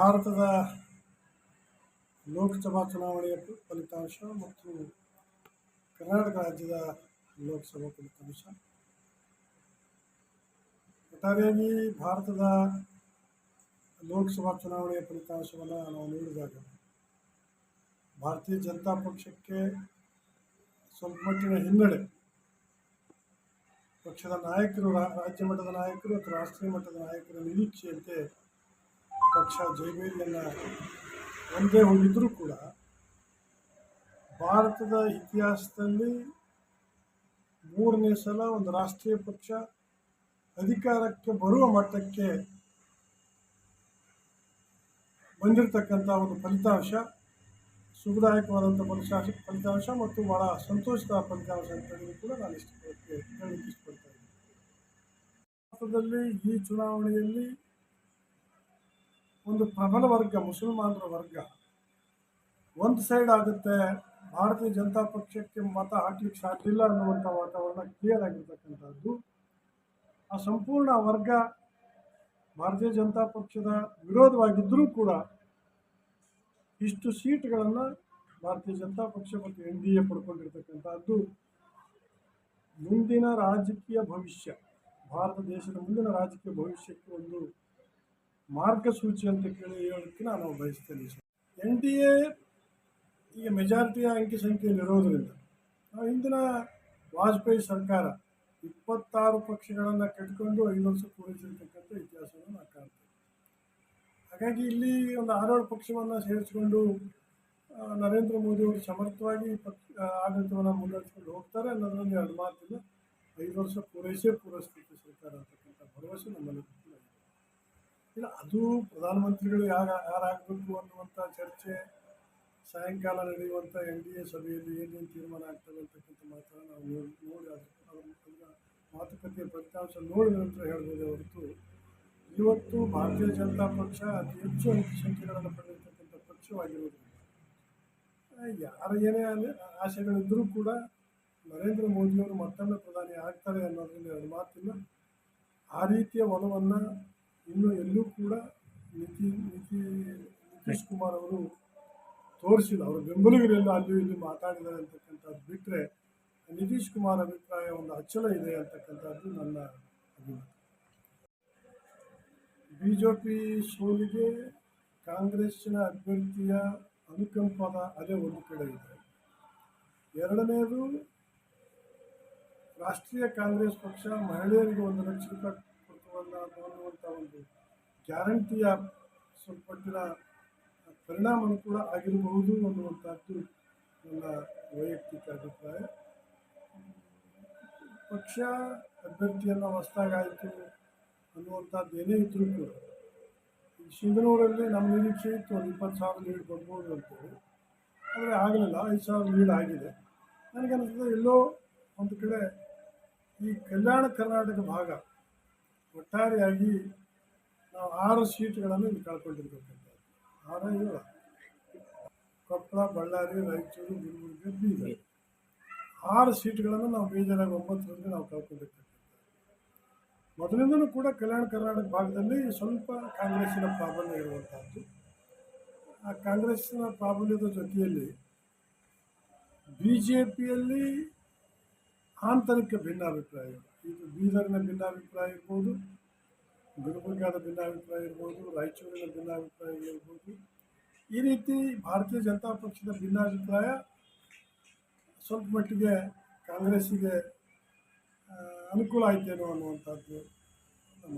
ಭಾರತದ ಲೋಕಸಭಾ ಚುನಾವಣೆಯ ಫಲಿತಾಂಶ ಮತ್ತು ಕರ್ನಾಟಕ ರಾಜ್ಯದ ಲೋಕಸಭಾ ಫಲಿತಾಂಶ. ಒಟ್ಟಾರೆಯಾಗಿ ಭಾರತದ ಲೋಕಸಭಾ ಚುನಾವಣೆಯ ಫಲಿತಾಂಶವನ್ನು ನಾವು ನೋಡಿದಾಗ ಭಾರತೀಯ ಜನತಾ ಪಕ್ಷಕ್ಕೆ ಸ್ವಲ್ಪ ಮಟ್ಟಿನ ಹಿನ್ನಡೆ ಪಕ್ಷದ ನಾಯಕರು, ರಾಜ್ಯ ಮಟ್ಟದ ನಾಯಕರು ಅಥವಾ ರಾಷ್ಟ್ರೀಯ ಮಟ್ಟದ ನಾಯಕರ ನಿರೀಕ್ಷೆಯಂತೆ ಪಕ್ಷ ಜಯಬೇರಿಯನ್ನು ಒಂದೇ ಹೋಗಿದ್ದರೂ ಕೂಡ ಭಾರತದ ಇತಿಹಾಸದಲ್ಲಿ ಮೂರನೇ ಸಲ ಒಂದು ರಾಷ್ಟ್ರೀಯ ಪಕ್ಷ ಅಧಿಕಾರಕ್ಕೆ ಬರುವ ಮಟ್ಟಕ್ಕೆ ಬಂದಿರತಕ್ಕಂಥ ಒಂದು ಫಲಿತಾಂಶ, ಸುಖದಾಯಕವಾದಂಥ ಫಲಿತಾಂಶ ಫಲಿತಾಂಶ ಮತ್ತು ಬಹಳ ಸಂತೋಷದ ಫಲಿತಾಂಶ ಅಂತ ಹೇಳಿ ಕೂಡ ನಾನು ಇಷ್ಟಪಡ್ತೇನೆ. ಭಾರತದಲ್ಲಿ ಈ ಚುನಾವಣೆಯಲ್ಲಿ ಒಂದು ಪ್ರಬಲ ವರ್ಗ, ಮುಸಲ್ಮಾನರ ವರ್ಗ. ಒಂದು ಸೈಡ್ ಆಗುತ್ತೆ ಭಾರತೀಯ ಜನತಾ ಪಕ್ಷಕ್ಕೆ ಮತ ಹಾಕ್ಲಿಕ್ಕೆ ಸಾಧ್ಯ ಇಲ್ಲ ಅನ್ನುವಂಥ ವಾತಾವರಣ ಕ್ಲಿಯರ್ ಆಗಿರ್ತಕ್ಕಂಥದ್ದು. ಆ ಸಂಪೂರ್ಣ ವರ್ಗ ಭಾರತೀಯ ಜನತಾ ಪಕ್ಷದ ವಿರೋಧವಾಗಿದ್ದರೂ ಕೂಡ ಇಷ್ಟು ಸೀಟ್ಗಳನ್ನು ಭಾರತೀಯ ಜನತಾ ಪಕ್ಷ ಮತ್ತು ಎನ್ ಡಿ ಎ ಪಡ್ಕೊಂಡಿರ್ತಕ್ಕಂಥದ್ದು. ಮುಂದಿನ ರಾಜಕೀಯ ಭವಿಷ್ಯ, ಭಾರತ ದೇಶದ ಮುಂದಿನ ರಾಜಕೀಯ ಭವಿಷ್ಯಕ್ಕೆ ಒಂದು ಮಾರ್ಗಸೂಚಿ ಅಂತ ಕೇಳಿ ಹೇಳೋದಕ್ಕೆ ನಾನು ಬಯಸ್ತೇನೆ ಎನ್ ಡಿ ಎ ಈಗ ಮೆಜಾರಿಟಿಯ ಅಂಕಿ ಸಂಖ್ಯೆಯಲ್ಲಿ ಇರೋದರಿಂದ ನಾವು ಹಿಂದಿನ ವಾಜಪೇಯಿ ಸರ್ಕಾರ ಇಪ್ಪತ್ತಾರು ಪಕ್ಷಗಳನ್ನು ಕಟ್ಕೊಂಡು ಐದು ವರ್ಷ ಪೂರೈಸಿರ್ತಕ್ಕಂಥ ಇತಿಹಾಸವನ್ನು ನಾವು ಕಾಣ್ತೇವೆ ಹಾಗಾಗಿ ಇಲ್ಲಿ ಒಂದು ಆರೇಳು ಪಕ್ಷವನ್ನು ಸೇರಿಸಿಕೊಂಡು ಆ, ನರೇಂದ್ರ ಮೋದಿ ಅವರು ಸಮರ್ಥವಾಗಿ ಪಕ್ಷ ಆ, ಆಡಳಿತವನ್ನು ಮುನ್ನಡೆಸ್ಕೊಂಡು ಹೋಗ್ತಾರೆ ಅನ್ನೋದ್ರಲ್ಲಿ ಎರಡು ಮಾತಿಲ್ಲ ಐದು ವರ್ಷ ಪೂರೈಸೇ ಪೂರೈಸ್ಬೇಕು ಸರ್ಕಾರ ಅಂತಕ್ಕಂಥ ಭರವಸೆ ನಮ್ಮಲ್ಲಿ ಕೂಡ ಇದೆ. ಇಲ್ಲ, ಅದು ಪ್ರಧಾನಮಂತ್ರಿಗಳು ಯಾರು ಯಾರಾಗಬೇಕು ಅನ್ನುವಂಥ ಚರ್ಚೆ ಸಾಯಂಕಾಲ ನಡೆಯುವಂಥ ಎನ್ ಡಿ ಎ ಸಭೆಯಲ್ಲಿ ಏನೇನು ತೀರ್ಮಾನ ಆಗ್ತವೆ ಅಂತಕ್ಕಂಥ ಮಾತನ್ನು ನಾವು ನೋಡಿ ನೋಡಿ ಅದು ಅದರ ಮಾತುಕತೆಯ ಫಲಿತಾಂಶ ನೋಡಿದ ನಂತರ ಹೇಳ್ಬೋದೇ ಹೊರತು. ಇವತ್ತು ಭಾರತೀಯ ಜನತಾ ಪಕ್ಷ ಅತಿ ಹೆಚ್ಚು ಅಂಕಿ ಸಂಖ್ಯೆಗಳನ್ನು ಪಡೆದಿರ್ತಕ್ಕಂಥ ಪಕ್ಷವಾಗಿರೋದ್ರಿಂದ ಯಾರ ಏನೇ ಆಸೆಗಳಿದ್ದರೂ ಕೂಡ ನರೇಂದ್ರ ಮೋದಿಯವರು ಮತ್ತೊಮ್ಮೆ ಪ್ರಧಾನಿ ಆಗ್ತಾರೆ ಅನ್ನೋದ್ರಿಂದ ಎರಡು ಮಾತಿಲ್ಲ. ಆ ರೀತಿಯ ಒಲವನ್ನು ಇನ್ನೂ ಎಲ್ಲೂ ಕೂಡ ನಿತಿ ನಿತಿ ನಿತೀಶ್ ಕುಮಾರ್ ಅವರು ತೋರಿಸಿಲ್ಲ. ಅವರು ಬೆಂಬಲಿಗರೆಲ್ಲ ಅಲ್ಲಿ ಇಲ್ಲಿ ಮಾತಾಡಿದ್ದಾರೆ ಅಂತಕ್ಕಂಥದ್ದು ಬಿಟ್ಟರೆ ನಿತೀಶ್ ಕುಮಾರ್ ಅಭಿಪ್ರಾಯ ಒಂದು ಅಚ್ಚಲ ಇದೆ ಅಂತಕ್ಕಂಥದ್ದು ನನ್ನ ಅಭಿಮತ ಬಿ ಜೆ ಪಿ ಸೋಲಿಗೆ ಕಾಂಗ್ರೆಸ್ಸಿನ ಅಭ್ಯರ್ಥಿಯ ಅನುಕಂಪದ ಅಲೆ ಒಂದು ಕಡೆ ಇದೆ. ಎರಡನೇದು ರಾಷ್ಟ್ರೀಯ ಕಾಂಗ್ರೆಸ್ ಪಕ್ಷ ಮಹಿಳೆಯರಿಗೆ ಒಂದು ಲಕ್ಷ ರೂಪಾಯಿ ಕೊಡ್ತವಲ್ಲ ಅನ್ನುವಂಥ ಒಂದು ಗ್ಯಾರಂಟಿಯ ಸ್ವಲ್ಪ ಮಟ್ಟಿನ ಪರಿಣಾಮನೂ ಕೂಡ ಆಗಿರಬಹುದು ಅನ್ನುವಂಥದ್ದು ನನ್ನ ವೈಯಕ್ತಿಕ ಅಭಿಪ್ರಾಯ. ಪಕ್ಷ ಅಭ್ಯರ್ಥಿಯನ್ನು ಹೊಸದಾಗಾಯಿತು ಅನ್ನುವಂಥದ್ದು ಏನೇ ಇದ್ದರೂ ಕೂಡ ಸಿಂಗನೂರಲ್ಲಿ ನಮ್ಮ ನಿರೀಕ್ಷೆ ಇತ್ತು ಒಂದು ಇಪ್ಪತ್ತು ಸಾವಿರ ಲೀಡ್ ಬರ್ಬೋದು ಅಂತೇಳಿ. ಆದರೆ ಆಗಲಿಲ್ಲ, ಐದು ಸಾವಿರ ಲೀಡ್ ಆಗಿದೆ. ನನಗನ್ನಿಸ್ತದೆ ಎಲ್ಲೋ ಒಂದು ಕಡೆ ಈ ಕಲ್ಯಾಣ ಕರ್ನಾಟಕ ಭಾಗ ಒಟ್ಟಾರೆಯಾಗಿ ನಾವು ಆರು ಸೀಟ್ಗಳನ್ನು ಇಲ್ಲಿ ಕಳ್ಕೊಂಡಿರ್ತಕ್ಕಂಥದ್ದು. ಆರು ಕೊಪ್ಪಳ, ಬಳ್ಳಾರಿ, ರಾಯಚೂರು, ಗುಲ್ಬರ್ಗ, ಬೀದರ್. ಆರು ಸೀಟ್ಗಳನ್ನು ನಾವು ಬೇಜಾರಾಗಿ ಒಂಬತ್ತರಿಂದ ನಾವು ಕಳ್ಕೊಂಡಿರ್ತಕ್ಕಂಥದ್ದು. ಮೊದಲಿಂದಲೂ ಕೂಡ ಕಲ್ಯಾಣ ಕರ್ನಾಟಕ ಭಾಗದಲ್ಲಿ ಸ್ವಲ್ಪ ಕಾಂಗ್ರೆಸ್ಸಿನ ಪ್ರಾಬಲ್ಯ ಇರುವಂಥದ್ದು. ಆ ಕಾಂಗ್ರೆಸ್ಸಿನ ಪ್ರಾಬಲ್ಯದ ಜೊತೆಯಲ್ಲಿ ಬಿ ಜೆ ಪಿಯಲ್ಲಿ ಆಂತರಿಕ ಭಿನ್ನಾಭಿಪ್ರಾಯಗಳು. ಇದು ಬೀದರ್ನ ಭಿನ್ನಾಭಿಪ್ರಾಯ ಇರ್ಬೋದು ಗುಲ್ಬರ್ಗಾದ ಭಿನ್ನಾಭಿಪ್ರಾಯ ಇರ್ಬೋದು, ರಾಯಚೂರಿನ ಭಿನ್ನಾಭಿಪ್ರಾಯ ಇರ್ಬೋದು. ಈ ರೀತಿ ಭಾರತೀಯ ಜನತಾ ಪಕ್ಷದ ಭಿನ್ನಾಭಿಪ್ರಾಯ ಸ್ವಲ್ಪ ಮಟ್ಟಿಗೆ ಕಾಂಗ್ರೆಸ್ಸಿಗೆ ಅನುಕೂಲ ಆಯ್ತೇನೋ ಅನ್ನುವಂಥದ್ದು ನಮ್ಮ